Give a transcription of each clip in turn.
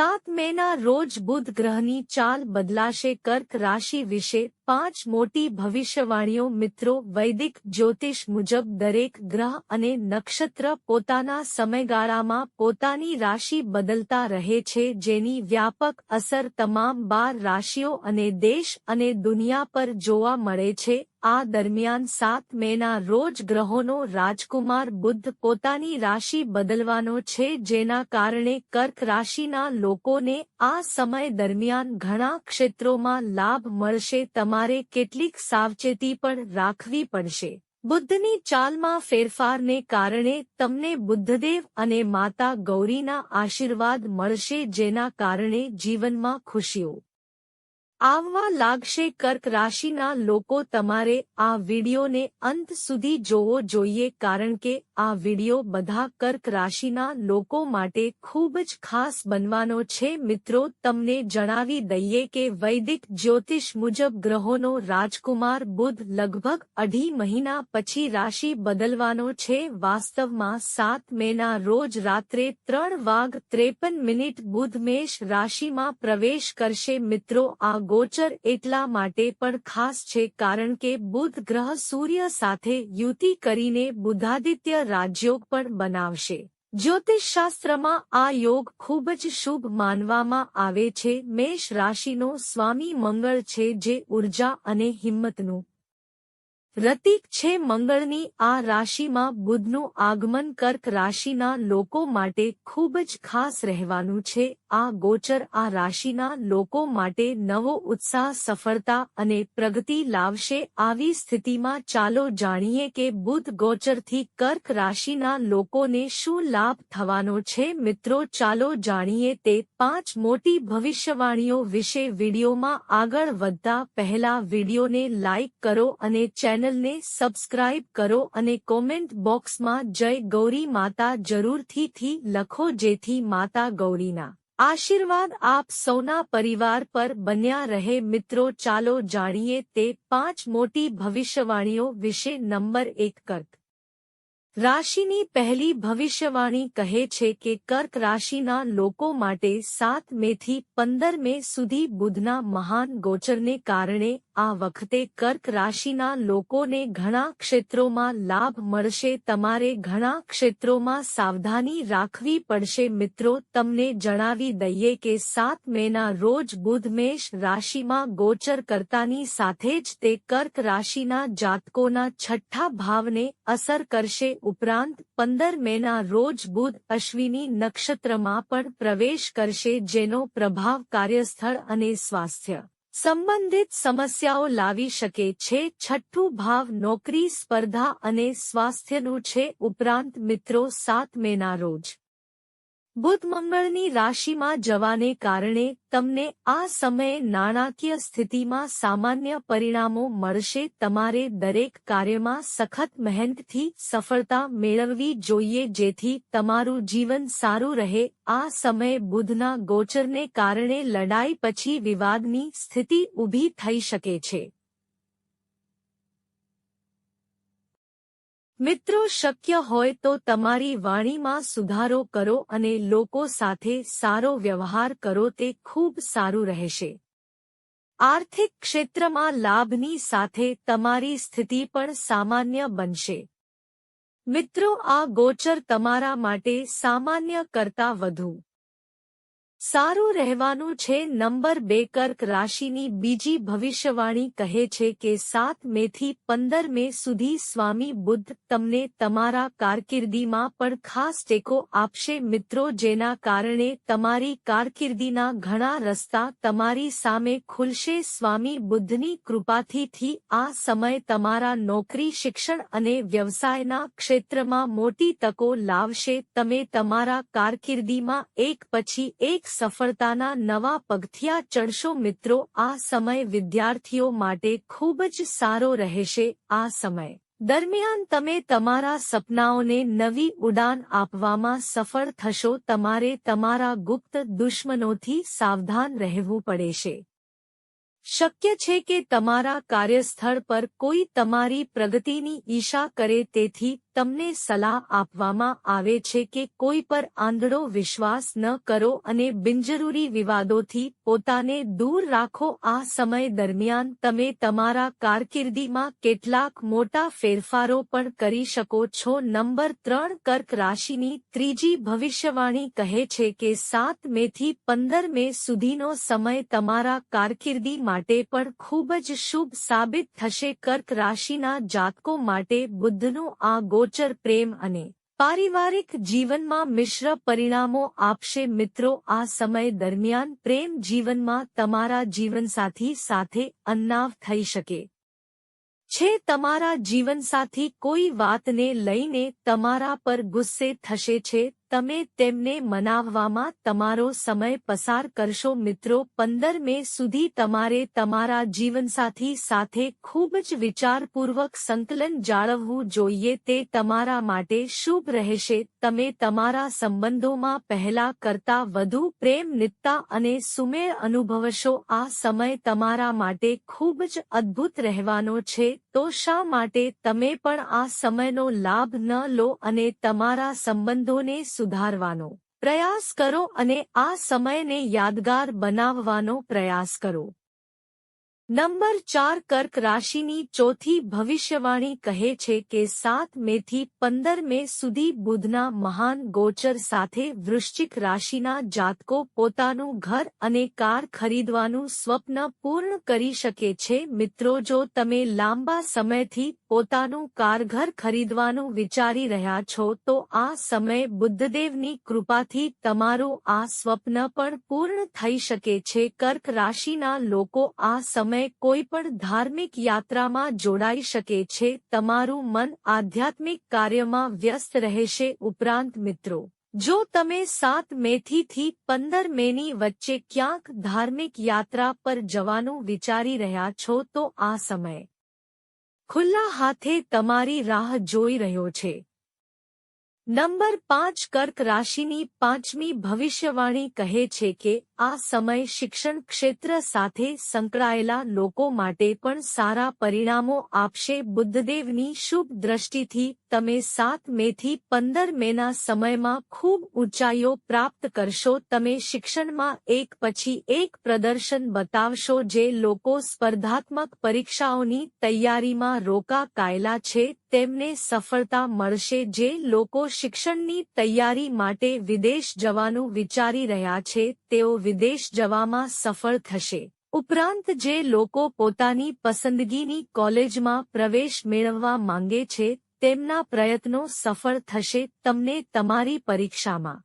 સાત મેના રોજ બુધ ગ્રહની ચાલ બદલાશે કર્ક રાશિ વિશે પાંચ મોટી ભવિષ્યવાણીઓ મિત્રો, વૈદિક જ્યોતિષ મુજબ દરેક ગ્રહ અને નક્ષત્ર પોતાના સમયગાળામાં પોતાની રાશિ બદલતા રહે છે, જેની વ્યાપક અસર તમામ બાર રાશિઓ અને દેશ અને દુનિયા પર જોવા મળે છે. આ દરમિયાન સાત મેના રોજ ગ્રહોનો રાજકુમાર બુદ્ધ પોતાની રાશિ બદલવાનો છે, જેના કારણે કર્ક રાશિના લોકોને આ સમય દરમિયાન ઘણા ક્ષેત્રોમાં લાભ મળશે. તમારે કેટલીક સાવચેતી પણ રાખવી પડશે. બુદ્ધની ચાલમાં ફેરફારને કારણે તમને બુદ્ધદેવ અને માતા ગૌરીના આશીર્વાદ મળશે જેના કારણે જીવનમાં ખુશીઓ આવવા લાગશે કર્ક રાશિના લોકો તમારે આ વિડિયોને અંત સુધી જોવો જોઈએ કારણ કે આ વિડિયો બધા કર્ક રાશિના લોકો માટે ખૂબ જ ખાસ બનવાનો છે. મિત્રો, તમને જણાવી દઈએ કે વૈદિક જ્યોતિષ મુજબ ગ્રહોનો રાજકુમાર બુધ લગભગ અઢી મહિના પછી રાશિ બદલવાનો છે. વાસ્તવમાં સાત મેના રોજ રાત્રે ત્રણ વાગ ત્રેપન મિનિટ બુધ મેષ રાશિમાં પ્રવેશ કરશે. મિત્રો, આ ગોચર એટલા માટે પણ ખાસ છે કારણ કે બુધ ગ્રહ સૂર્ય સાથે યુતિ કરીને બુધાદિત્ય રાજયોગ પણ બનાવશે. જ્યોતિષશાસ્ત્રમાં આ યોગ ખૂબ જ શુભ માનવામાં આવે છે. મેષ રાશિનો સ્વામી મંગળ છે જે ઊર્જા અને હિંમતનું પ્રતીક છે મંગળની આ રાશિમાં બુધનું આગમન કર્ક રાશિના લોકો માટે ખૂબ જ ખાસ રહેવાનું છે. આ ગોચર આ રાશિના લોકો માટે નવો ઉત્સાહ, સફળતા અને પ્રગતિ લાવશે. આવી સ્થિતિમાં ચાલો જાણીએ કે બુધ ગોચરથી કર્ક રાશિના લોકોને શું લાભ થવાનો છે. મિત્રો, ચાલો જાણીએ તે પાંચ મોટી ભવિષ્યવાણીઓ વિશે વિડીયોમાં આગળ વધતા પહેલા વિડીયોને લાઇક કરો અને ચેનલ ચેનલને સબસ્ક્રાઇબ કરો અને કોમેન્ટ બોક્સમાં જય ગૌરી માતા જરૂરથી થી લખો જેથી માતા ગૌરીના આશીર્વાદ આપ સૌના પરિવાર પર બન્યા રહે. મિત્રો, ચાલો જાણીએ તે પાંચ મોટી ભવિષ્યવાણીઓ વિશે નંબર એક કર્ક. રાશિની પહેલી ભવિષ્યવાણી કહે છે કે કર્ક રાશિના લોકો માટે સાત મેથી પંદર મે સુધી બુધના મહાન ગોચરને કારણે આ વખતે કર્ક રાશિના લોકોને ઘણા ક્ષેત્રોમાં લાભ મળશે. તમારે ઘણા ક્ષેત્રોમાં સાવધાની રાખવી પડશે. મિત્રો, તમને જણાવી દઈએ કે સાત મેના રોજ બુધ મેષ રાશિમાં ગોચર કરતાની સાથે જ તે કર્ક રાશિના જાતકોના છઠ્ઠા ભાવને અસર કરશે. ઉપરાંત, પંદર મેના રોજ બુધ અશ્વિની નક્ષત્રમાં પણ પ્રવેશ કરશે, જેનો પ્રભાવ કાર્યસ્થળ અને સ્વાસ્થ્ય સંબંધિત સમસ્યાઓ લાવી શકે છે, છઠ્ઠું ભાવ નોકરી, સ્પર્ધા અને સ્વાસ્થ્યનું છે, ઉપરાંત મિત્રો સાત મેના રોજ. બુધ મંગળની રાશિમાં જવાને કારણે તમને આ સમયે નાણાકીય સ્થિતિમાં સામાન્ય પરિણામો મળશે. તમારે દરેક કાર્યમાં સખત મહેનતથી સફળતા મેળવવી જોઈએ જેથી તમારું જીવન સારું રહે. આ સમયે બુધના ગોચરને કારણે લડાઈ પછી વિવાદની સ્થિતિ ઊભી થઈ શકે છે. મિત્રો, શક્ય હોય તો તમારી વાણીમાં સુધારો કરો અને લોકો સાથે સારો વ્યવહાર કરો, તે ખૂબ સારું રહેશે. આર્થિક ક્ષેત્રમાં લાભની સાથે તમારી સ્થિતિ પણ સામાન્ય બનશે. મિત્રો, આ ગોચર તમારા માટે સામાન્ય કરતા વધુ. સારું રહેવાનું છે નંબર બે કર્ક રાશિની બીજી ભવિષ્યવાણી કહે છે કે સાત મેથી પંદર મે સુધી સ્વામી બુદ્ધ તમને તમારા કારકિર્દીમાં પણ ખાસ ટેકો આપશે મિત્રો જેના કારણે તમારી કારકિર્દીના ઘણા રસ્તા તમારી સામે ખુલશે સ્વામી બુદ્ધની કૃપાથી આ સમય તમારા નોકરી, શિક્ષણ અને વ્યવસાયના ક્ષેત્રમાં મોટી તકો લાવશે. તમે તમારા કારકિર્દીમાં એક પછી એક સફળતાના નવા પગથિયા ચડશો મિત્રો. આ સમય વિદ્યાર્થીઓ માટે ખૂબ જ સારો રહેશે આ સમય. દરમિયાન તમે તમારા સપનાઓને નવી ઉડાન આપવામાં સફળ થશો. તમારે તમારા ગુપ્ત દુશ્મનોથી સાવધાન રહેવું પડશે. શક્ય છે કે તમારા કાર્યસ્થળ પર કોઈ તમારી પ્રગતિની ઈશા કરે, તેથી તમને સલાહ આપવામાં આવે છે કે કોઈ પર આંધળો વિશ્વાસ ન કરો અને બિનજરૂરી વિવાદોથી પોતાને દૂર રાખો. આ સમય દરમિયાન તમે તમારા કારકિર્દીમાં કેટલાક મોટા ફેરફારો પણ કરી શકો છો. નંબર ત્રણ, કર્ક રાશિની ત્રીજી ભવિષ્યવાણી કહે છે કે સાત મેથી પંદર મે સુધીનો સમય તમારા કારકિર્દી માટે પણ ખૂબ જ શુભ સાબિત થશે. કર્ક રાશિના જાતકો માટે બુદ્ધનું આ ગોચર પ્રેમ અને પારિવારિક જીવનમાં મિશ્ર પરિણામો આપશે મિત્રો, આ સમય દરમિયાન પ્રેમ જીવનમાં તમારા જીવનસાથી સાથે અન્નાવ થઈ શકે. છે તમારા જીવનસાથી કોઈ વાતને લઈને તમારા પર ગુસ્સે થશે છે તમે તેમને મનાવવામાં તમારો સમય પસાર કરશો મિત્રો. પંદર મે સુધી તમારે તમારા જીવનસાથી સાથે ખૂબ જ વિચારપૂર્વક સંકલન જાળવવું જોઈએ. તે તમારા માટે શુભ રહેશે. તમે તમારા સંબંધોમાં પહેલા કરતા વધુ પ્રેમ નિત્તા અને સુમેળ અનુભવશો. આ સમય તમારા માટે ખૂબ જ અદ્ભુત રહેવાનો છે. તો શા માટે તમે પણ આ સમયનો લાભ ન લો અને તમારા સંબંધોને સુધારવાનો પ્રયાસ કરો અને આ સમયને યાદગાર બનાવવાનો પ્રયાસ કરો. નંબર ચાર કર્ક રાશિની ચોથી ભવિષ્યવાણી કહે છે કે સાત મેથી પંદર મે સુધી બુધના મહાન ગોચર સાથે વૃશ્ચિક રાશિના જાતકો પોતાનું ઘર અને કાર ખરીદવાનું સ્વપ્ન પૂર્ણ કરી શકે છે. મિત્રો, જો તમે લાંબા સમયથી પોતાનું કારઘર ખરીદવાનું વિચારી રહ્યા છો, તો આ સમય બુદ્ધદેવની કૃપાથી તમારું આ સ્વપ્ન પણ પૂર્ણ થઈ શકે છે. કર્ક રાશિના લોકો આ સમય સમયે કોઈ પણ ધાર્મિક યાત્રામાં જોડાઈ શકે છે, તમારું મન આધ્યાત્મિક કાર્યમાં વ્યસ્ત રહેશે, ઉપરાંત મિત્રો, જો તમે સાત મેથી થી પંદર મેની વચ્ચે ક્યાંક ધાર્મિક યાત્રા પર જવાનું વિચારી રહ્યા છો, તો આ સમય ખુલ્લા હાથે તમારી રાહ જોઈ રહ્યો છે. નંબર પાંચ કર્ક રાશિની પાંચમી ભવિષ્યવાણી કહે છે કે આ સમય શિક્ષણ ક્ષેત્ર સાથે સંકળાયેલા લોકો માટે પણ સારા પરિણામો આપશે. બુદ્ધદેવની શુભ દ્રષ્ટિથી તમે સાત મેથી પંદર મેના સમયમાં ખૂબ ઊંચાઈઓ પ્રાપ્ત કરશો, તમે શિક્ષણમાં એક પછી એક પ્રદર્શન બતાવશો જે લોકો સ્પર્ધાત્મક પરીક્ષાઓની તૈયારીમાં રોકાકાયેલા છે, તેમને સફળતા મળશે જે લોકો શિક્ષણની તૈયારી માટે વિદેશ જવાનું વિચારી રહ્યા છે, તેઓ વિદેશ જવામાં સફળ થશે. ઉપરાંત જે લોકો પોતાની પસંદગીની કોલેજમાં પ્રવેશ મેળવવા માંગે છે તેમના પ્રયત્નો સફળ થશે તમને તમારી પરીક્ષામાં.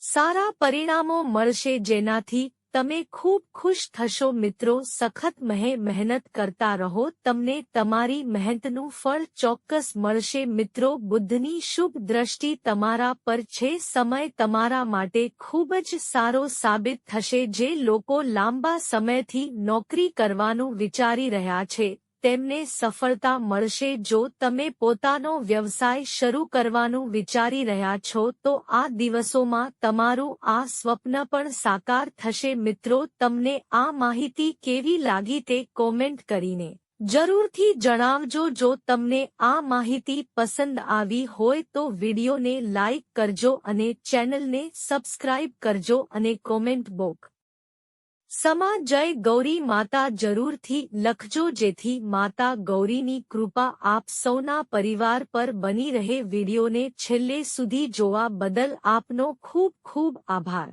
સારા પરિણામો મળશે જેનાથી તમે ખૂબ ખુશ થશો મિત્રો, સખત મહે મહેનત કરતા રહો, તમને તમારી મહેનતનું ફળ ચોક્કસ મળશે મિત્રો, બુદ્ધની શુભ દ્રષ્ટિ તમારા પર છે, સમય તમારા માટે ખૂબ જ સારો સાબિત થશે જે લોકો લાંબા સમયથી નોકરી કરવાનું વિચારી રહ્યા છે. તેમને સફળતા મળશે. જો તમે પોતાનો વ્યવસાય શરૂ કરવાનું વિચારી રહ્યા છો, તો આ દિવસોમાં તમારું આ સ્વપ્ન પણ સાકાર થશે. મિત્રો, તમને આ માહિતી કેવી લાગી તે કોમેન્ટ કરીને જરૂરથી જણાવજો. જો તમને આ માહિતી પસંદ આવી હોય, તો વિડીયોને લાઇક કરજો અને ચેનલને સબસ્ક્રાઇબ કરજો અને કોમેન્ટ બોક સમા જય ગૌરી માતા જરૂરથી લખજો જેથી માતા ગૌરીની કૃપા આપ સૌના પરિવાર પર બની રહે. વિડીયોને છેલ્લે સુધી જોવા બદલ આપનો ખૂબ ખૂબ આભાર.